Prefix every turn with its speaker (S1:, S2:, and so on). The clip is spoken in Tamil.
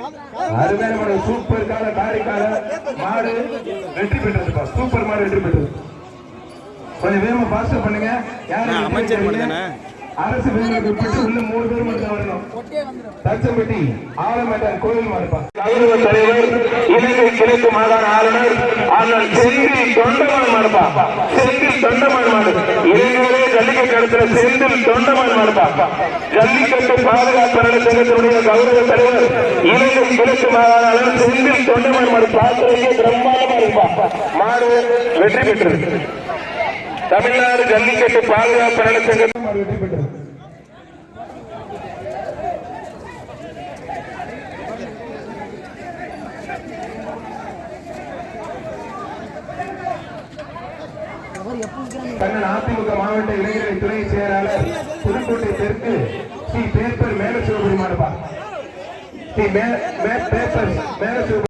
S1: அருமையான சூப்பர் கால காரைக்கால மாடு வெற்றி பெற்றதுப்பா சூப்பர் மாடு வெற்றி பெற்றது. கொஞ்சம் வேகமா பாஸ்ட் பண்ணுங்க. யாரு
S2: ஆ, அமைச்சர்?
S1: அரசு வேலைக்கு பெற்று உள்ள மூணு பேர் மட்டும் வரணும். தச்சம்பட்டி ஆலமேட்டான் கோயில் மாடுப்பா. கௌரவ தலைவர் இலங்கை கிழக்கு மாகாண ஆளுநர் அண்ணன் செந்தில் தொண்டமான் மாடுப்பா. இளைஞரே இடத்துல நடத்துற செந்தில் தொண்டமான் மாடுப்பா ஜல்லிக்கட்டு பாதுகாப்பு சங்கத்தினுடைய கௌரவ தலைவர் இலங்கை கிழக்கு மாகாண ஆளுநர் செந்தில் தொண்டமான் மாடு பார்க்கறதுக்கே பிரம்மாண்டமா இருப்பா மாடு வெற்றி பெற்றது. தமிழ்நாடு ஜல்லிக்கட்டு பாதுகாப்பு சங்கத்தின் வெற்றி பெற்றது கண்ணன் அதிமுக மாவட்ட இளைஞரணி துணை செயலாளர் புதுக்கோட்டை தெற்கு ஸ்ரீ பேப்பர் மேல சிவபெருமானப்பா ஸ்ரீ மே பேப்பர் மேல